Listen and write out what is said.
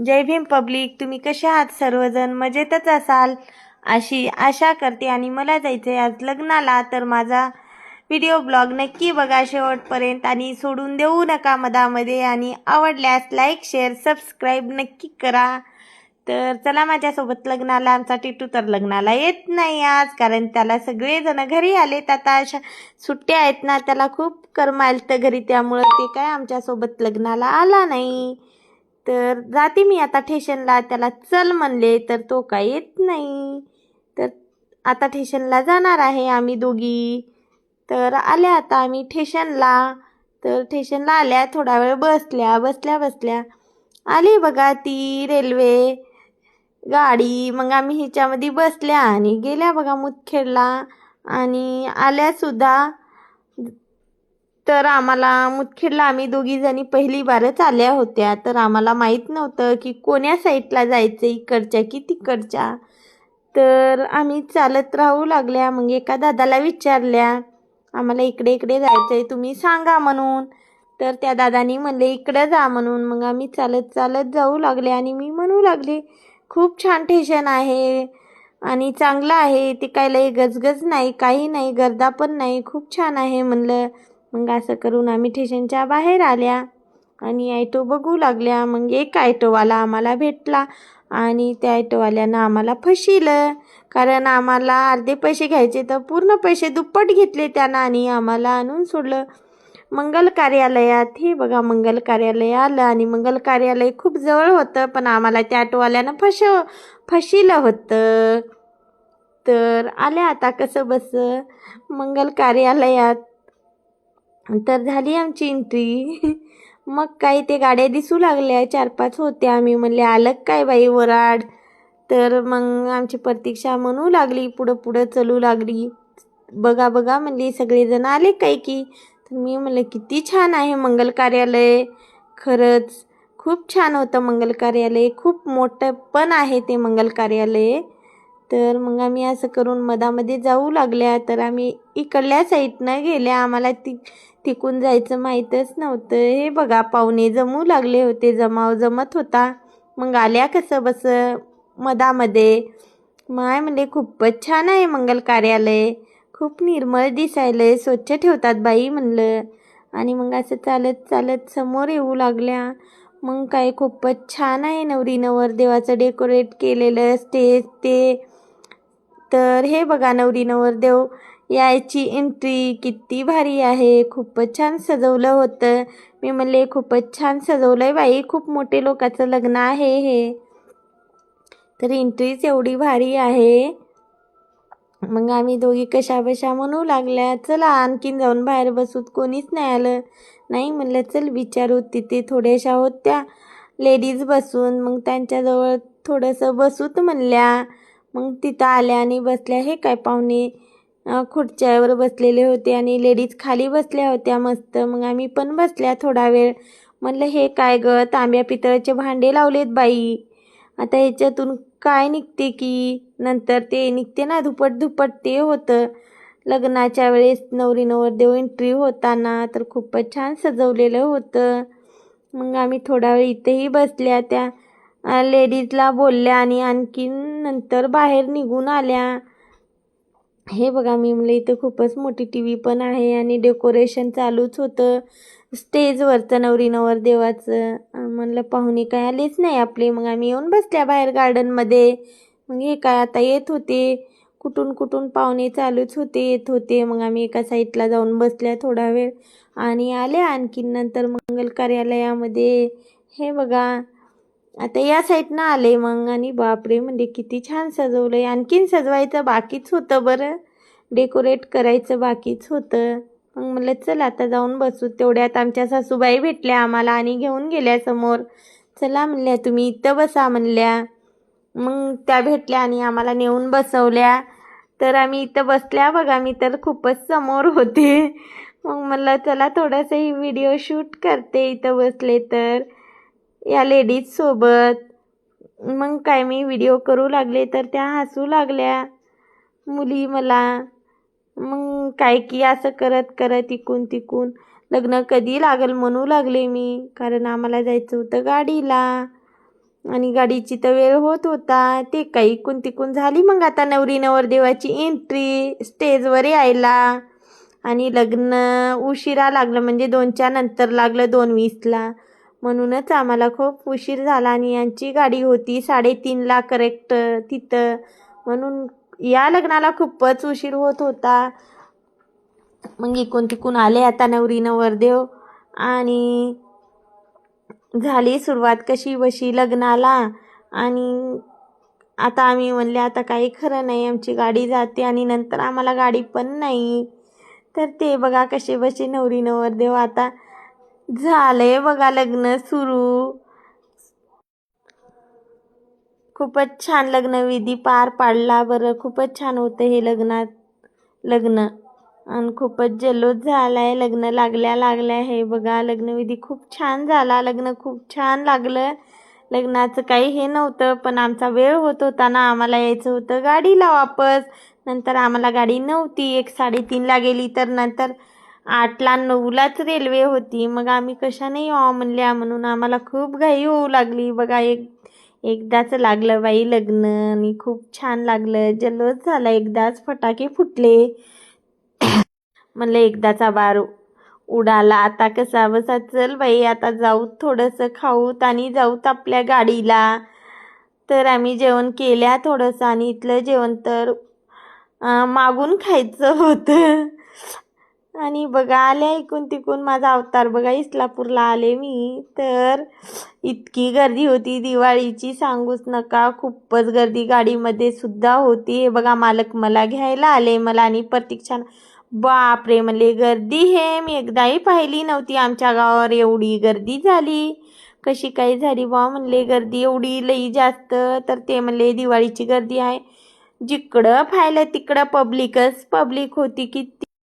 जय Bhim public तुम्ही कसे आहात सर्वजण? मजेतच असाल? अशी आशा करते आणि मला जायचं आहे आज लग्नाला तर माझा व्हिडिओ ब्लॉग नक्की बघा शेवटपर्यंत आणि सोडून देऊ नका मधामध्ये आणि आवडल्यास लाईक शेअर सबस्क्राईब नक्की करा. तर चला माझ्यासोबत लग्नाला आमचा टिटू तर लग्नाला येत नाही आज कारण त्याला सगळेजण घरी आलेत. आता अशा सुट्ट्या आहेत ना त्याला खूप करमायलं घरी त्यामुळं ते काय आमच्यासोबत लग्नाला आला नाही. तर जाते मी आता ठेशनला. त्याला चल म्हणले तर तो काय येत नाही. तर आता ठेशनला जाणार आहे आम्ही दोघी. तर आल्या आता आम्ही ठेशनला. तर ठेशनला आल्या थोडा वेळ बसल्या बसल्या बसल्या. आली बघा ती रेल्वे गाडी. मग आम्ही ह्याच्यामध्ये बसल्या आणि गेल्या बघा मुतखेडला आणि आल्यासुद्धा तर आम्हाला मुतखेडला आम्ही दोघीजणी पहिली बारच आल्या होत्या. तर आम्हाला माहीत नव्हतं की कोण्या साईडला जायचं इकडच्या की तिकडच्या. तर आम्ही चालत राहू लागल्या. मग एका दादाला विचारल्या आम्हाला इकडे इकडे जायचं आहे तुम्ही सांगा म्हणून. तर त्या दादानी म्हणले इकडं जा म्हणून. मग आम्ही चालत चालत जाऊ लागले आणि मी म्हणू लागले खूप छान ठेशन आहे आणि चांगलं आहे ते काही लई गजगज नाही काही नाही गर्दा पण नाही खूप छान आहे म्हणलं. मग असं करून आम्ही ठेशनच्या बाहेर आल्या. आणि ॲटो बघू लागल्या. मग एक ॲटोवाला आम्हाला भेटला आणि त्या ॲटोवाल्यानं आम्हाला फसिलं कारण आम्हाला अर्धे पैसे घ्यायचे तर पूर्ण पैसे दुप्पट घेतले त्यानं आणि आम्हाला आणून सोडलं. मंगल कार्यालयात हे बघा मंगल कार्यालय आलं आणि मंगल कार्यालय खूप जवळ होतं पण आम्हाला त्या ॲटोवाल्यानं फश फसिलं होतं. तर आल्या आता कसं बस? मंगल कार्यालयात तर झाली आमची एंट्री मग काही ते गाड्या दिसू लागल्या. चार पाच होत्या. आम्ही म्हणले आलं काय बाई वराड? तर मग आमची प्रतीक्षा म्हणू लागली पुढं पुढं चलू लागली. बघा बघा म्हणली सगळेजण आले काय की? तर मी म्हणलं किती छान आहे मंगल कार्यालय. खरंच खूप छान होतं मंगल कार्यालय. खूप मोठं पण आहे ते मंगल कार्यालय. तर मग आम्ही असं करून मधामध्ये जाऊ लागल्या. तर आम्ही इकडल्या साईडनं गेल्या. आम्हाला ती टिकून जायचं माहीतच नव्हतं. हे बघा पाहुणे जमू लागले होते. जमाव जमत होता. मग आल्या कसं बस? मधामध्ये. माय म्हणले खूपच छान आहे मंगल कार्यालय. खूप निर्मळ दिसायलंय. स्वच्छ ठेवतात बाई म्हणलं. आणि मग असं चालत चालत समोर येऊ लागल्या. मग काय खूपच छान आहे नवरी नवरदेवाचं डेकोरेट केलेलं स्टेज ते. तर हे बघा नवरी नवरदेव यायची एंट्री किती भारी आहे. खूपच छान सजवलं होतं. मी म्हणले खूपच छान सजवलं आहे बाई. खूप मोठे लोकांचं लग्न आहे हे. तर एंट्रीच एवढी भारी आहे. मग आम्ही दोघी कशा बशा म्हणू लागल्या चला आणखीन जाऊन बाहेर बसूत. कोणीच नाही आलं. नाही म्हणलं चल विचारू. तिथे थोड्याशा होत्या. लेडीज बसून. मग त्यांच्याजवळ थोडंसं बसूत म्हणल्या. मग तिथं आल्या आणि बसल्या. हे काय पाहुणे? खुर्च्यावर बसलेले होते आणि लेडीज खाली बसल्या होत्या मस्त. मग आम्ही पण बसल्या थोडा वेळ. म्हणलं हे काय ग? तांब्या पितळाचे भांडे लावलेत बाई. आता ह्याच्यातून काय निघते की? नंतर ते निघते ना धुपट धुपट ते होतं. लग्नाच्या वेळेस नवरी नवरदेव एंट्री होताना तर खूपच छान सजवलेलं होतं. मग आम्ही थोडा वेळ इथेही बसल्या त्या लेडीजला बोलल्या आणि आणखीन नंतर बाहेर निघून आल्या. हे बघा मी म्हणलं इथं खूपच मोठी टी व्ही पण आहे आणि डेकोरेशन चालूच होतं. स्टेजवरचं नवरी नवरदेवाचं म्हणलं पाहुणे काय आलेच नाही आपले. मग आम्ही येऊन बसल्या बाहेर गार्डनमध्ये मग हे काय आता येत होते. कुठून कुठून पाहुणे चालूच होते येत होते. मग आम्ही एका साईडला जाऊन बसल्या थोडा वेळ. आणि आल्या आणखीन नंतर मंगल कार्यालयामध्ये. हे बघा आता या साईडनं आले मग. आणि बापरे म्हणजे किती छान सजवलं आहे आणखीन सजवायचं बाकीच होतं बरं. डेकोरेट करायचं बाकीच होतं. मग म्हटलं चल आता जाऊन बसू. तेवढ्यात आमच्या सासूबाई भेटल्या आम्हाला आणि घेऊन गेल्या समोर. चला म्हणल्या तुम्ही इथं बसा म्हणल्या. मग त्या भेटल्या आणि आम्हाला नेऊन बसवल्या. तर आम्ही इथं बसल्या. बघा मी तर खूपच समोर होते. मग म्हटलं चला थोडंसंही व्हिडिओ शूट करते इथं बसले तर या लेडीजसोबत मग काय मी व्हिडिओ करू लागले तर त्या हसू लागल्या. मुली मला मग काय की असं करत करत इकून तिकून लग्न कधी लागल म्हणू लागले मी. कारण आम्हाला जायचं होतं गाडीला. आणि गाडीची तर वेळ होत होता. ते काही इकून तिकून झाली मग आता नवरी नवरदेवाची एंट्री स्टेजवर यायला. आणि लग्न उशिरा लागलं म्हणजे दोनच्या नंतर लागलं दोन वीसला. म्हणूनच आम्हाला खूप उशीर झाला आणि यांची गाडी होती साडेतीनला करेक्ट तिथं. म्हणून या लग्नाला खूपच उशीर होत होता. मग इकून तिकून आले आता नवरी नवरदेव आणि झाली सुरुवात कशी बशी लग्नाला. आणि आता आम्ही म्हणले आता काही खरं नाही आमची गाडी जाते आणि नंतर आम्हाला गाडी पण नाही. तर ते बघा कसे बसे नवरी नवरदेव आता झालं आहे बघा लग्न सुरू. खूपच छान लग्नविधी पार पाडला. बरं खूपच छान होतं हे लग्नात लग्न. आणि खूपच जल्लोष झाला आहे लग्न लागल्या लागल्या. हे बघा लग्नविधी खूप छान झाला. लग्न खूप छान लागलं. लग्नाचं काही हे नव्हतं पण आमचा वेळ होत होता ना. आम्हाला यायचं होतं गाडीला वापस. नंतर आम्हाला गाडी नव्हती. एक साडेतीनला गेली तर नंतर आठला नऊलाच रेल्वे होती. मग आम्ही कशाने यावं म्हणल्या म्हणून आम्हाला खूप घाई होऊ लागली. बघा एक एकदाच लागलं बाई लग्न आणि खूप छान लागलं. जल्लोष झाला. एकदाच फटाके फुटले. म्हणलं एकदाचा बार उडाला. आता कसा बसा? चल बाई आता जाऊ थोडंसं खाऊत आणि जाऊत आपल्या गाडीला. तर आम्ही जेवण केल्या थोडंसं आणि इथलं जेवण तर मागून खायचं होतं. आणि बघा आले ऐकून तिकून माझा अवतार बघा इस्लापूरला आले मी. तर इतकी गर्दी होती. दिवाळीची सांगूच नका. खूपच गर्दी. गाडीमध्ये सुद्धा होती. हे बघा मालक मला घ्यायला आले. मला आणि प्रतीक्षा बापरे म्हणले गर्दी हे. मी एकदाही पाहिली नव्हती आमच्या गावावर. एवढी गर्दी झाली. कशी काय झाली बा म्हणले गर्दी एवढी लई जास्त. तर ते म्हणले दिवाळीची गर्दी आहे. जिकडं पाहिलं तिकडं पब्लिकच पब्लिक होती किती